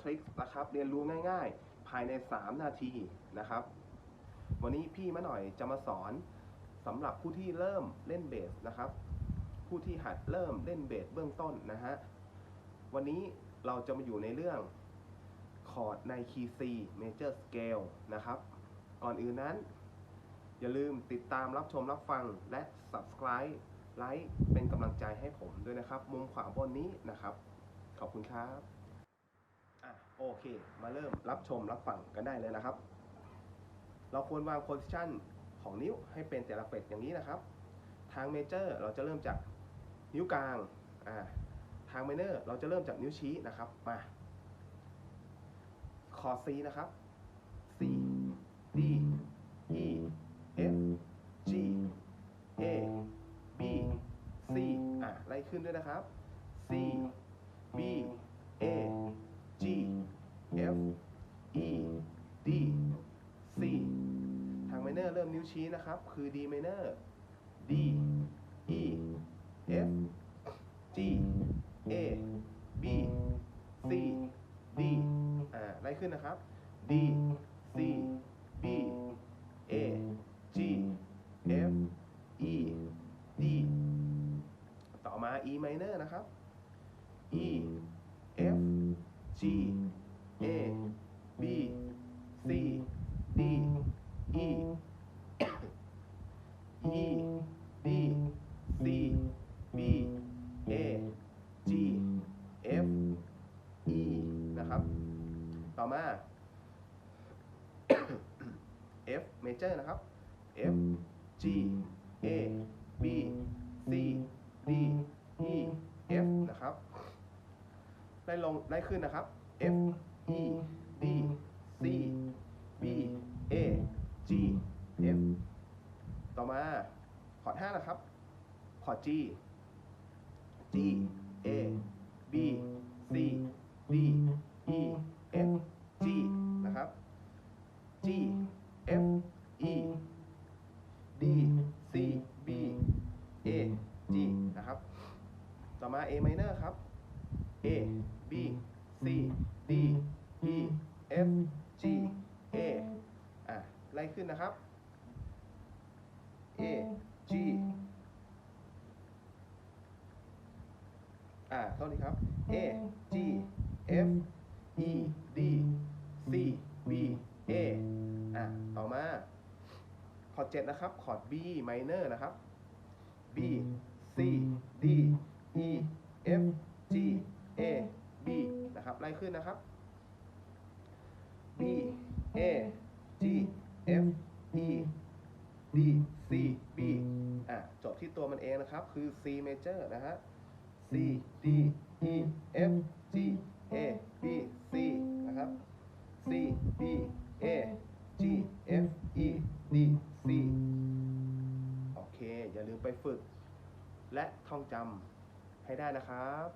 Tricks นะครับ เรียนรู้ง่ายๆ ภายใน 3 นาทีนะครับ วันนี้พี่มะหน่อยจะมาสอนสำหรับผู้ที่เริ่มเล่นเบสนะครับ ผู้ที่หัดเริ่มเล่นเบสเบื้องต้นนะฮะ วันนี้เราจะมาอยู่ในเรื่องคอร์ดในคีย์ C Major Scale นะครับ ก่อนอื่นนั้น อย่าลืมติดตามรับชมรับฟังและ Subscribe ไลค์เป็นกำลังใจให้ผมด้วยนะครับ มุมขวาบนนี้นะครับ ขอบคุณครับ โอเค มาเริ่มรับชมรับฟังกันได้เลยนะครับ เราควรวางโพซิชันของนิ้วให้เป็นแต่ละเฟสอย่างนี้นะครับ ทางเมเจอร์เราจะเริ่มจากนิ้วกลางอ่าทางไมเนอร์เราจะเริ่มจากนิ้วชี้นะครับ มาคอร์ด C นะครับ C D E F G A B C อะไล่ขึ้นด้วยนะครับ C B F E D C ทางไมเนอร์เริ่มนิ้วชี้นะครับ คือ D minor D E F G A B C D อ่าไล่ขึ้นนะครับ D C B A G F E D ต่อมา E minor นะครับ E F G E E D C B A G F E นะครับ ต่อมา F major นะครับ F G A B C D E F นะครับไล่ลงไล่ขึ้นนะครับ F E D C B A G F ต่อมา คอร์ด5นะครับคอร์ด G G A B C D E F G นะครับ G F E D C B A G นะครับ ต่อมา A minor ครับ A B C D E F G A อะไล่ขึ้นนะครับ A G อ่าโทษทีครับ A G F E D C B A อะต่อมาคอร์ด7นะครับ คอร์ด B minor นะครับ B C D E F G A B นะครับ ไล่ขึ้นนะครับ B A G F E D C ที่ตัวมันเองนะครับ คือ C major นะฮะ C D E F G A B C นะครับ C B A G F E D C โอเค อย่าลืมไปฝึก และท่องจำให้ได้นะครับ